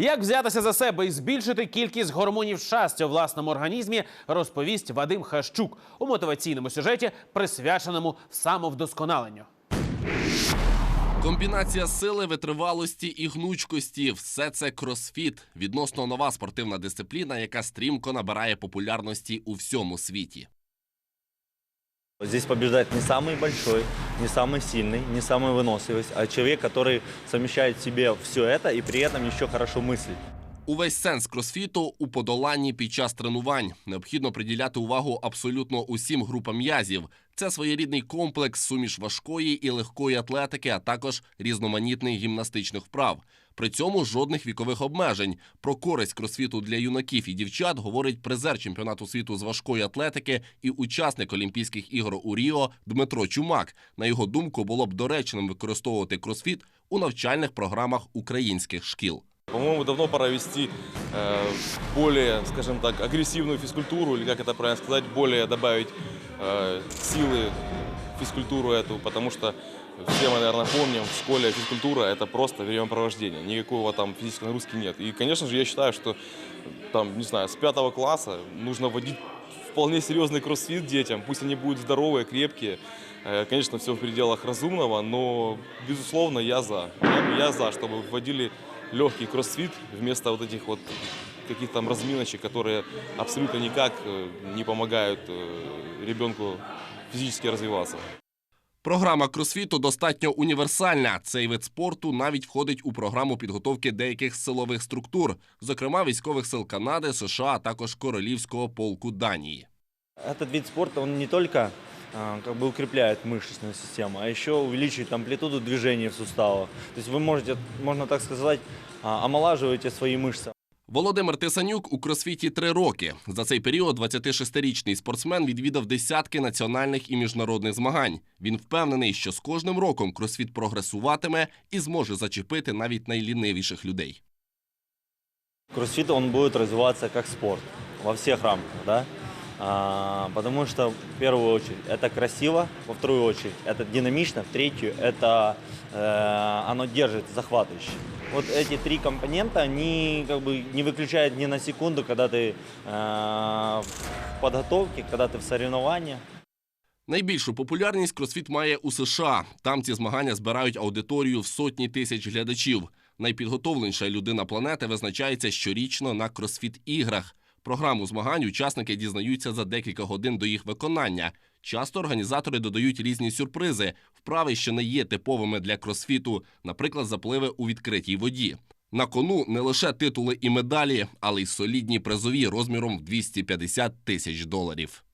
Як взятися за себе і збільшити кількість гормонів щастя у власному організмі, розповість Вадим Хащук у мотиваційному сюжеті, присвяченому самовдосконаленню. Комбінація сили, витривалості і гнучкості все це кросфіт відносно нова спортивна дисципліна, яка стрімко набирає популярності у всьому світі. Здесь побеждает не самый большой, не самый сильный, не самый выносливый, а человек, который совмещает в себе все это и при этом еще хорошо мыслит. Увесь сенс кросфіту у подоланні під час тренувань. Необхідно приділяти увагу абсолютно усім групам м'язів. Це своєрідний комплекс суміш важкої і легкої атлетики, а також різноманітних гімнастичних вправ. При цьому жодних вікових обмежень. Про користь кросфіту для юнаків і дівчат говорить призер чемпіонату світу з важкої атлетики і учасник Олімпійських ігор у Ріо Дмитро Чумак. На його думку, було б доречним використовувати кросфіт у навчальних програмах українських шкіл. По-моему, давно пора вести э, более, скажем так, агрессивную физкультуру, или как это правильно сказать, более добавить э, силы физкультуру эту, потому что все мы, наверное, помним, в школе физкультура – это просто времяпровождение, никакого там физической нагрузки нет. И, конечно же, я считаю, что там, не знаю, с пятого класса нужно вводить вполне серьезный кроссфит детям, пусть они будут здоровые, крепкие, Э, Конечно, все в пределах разумного, но, безусловно, я за. Я, я за, чтобы вводили легкий кроссфит вместо вот этих вот каких-то там разминочек, которые абсолютно никак э, не помогают э, ребенку физически развиваться. Програма кросфіту достатньо універсальна. Цей вид спорту навіть входить у програму підготовки деяких силових структур, зокрема військових сил Канади, США, а також Королівського полку Данії. Этот вид спорта, он не только а, как бы укрепляет мышечную систему, а еще увеличивает амплитуду движения в суставах. То есть вы можете, можно так сказать, а, омолаживаете свои мышцы. Володимир Тисанюк у кросфіті три роки. За цей період 26-річний спортсмен відвідав десятки національних і міжнародних змагань. Він впевнений, що з кожним роком кросфіт прогресуватиме і зможе зачепити навіть найлінивіших людей. Кроссфит, он будет развиваться как спорт во всех рамках, да? А, потому что, в первую очередь, это красиво, во вторую очередь, это динамично, в третью, это э, оно держит захватывающе. Вот эти три компонента, они как бы не выключают ни на секунду, когда ты э, в подготовке, когда ты в соревнованиях. Найбільшу популярність кросфіт має у США. Там ці змагання збирають аудиторію в сотні тисяч глядачів. Найпідготовленіша людина планети визначається щорічно на кросфіт-іграх. Програму змагань учасники дізнаються за декілька годин до їх виконання. Часто організатори додають різні сюрпризи, вправи, що не є типовими для кросфіту, наприклад, запливи у відкритій воді. На кону не лише титули і медалі, але й солідні призові розміром в 250 тисяч доларів.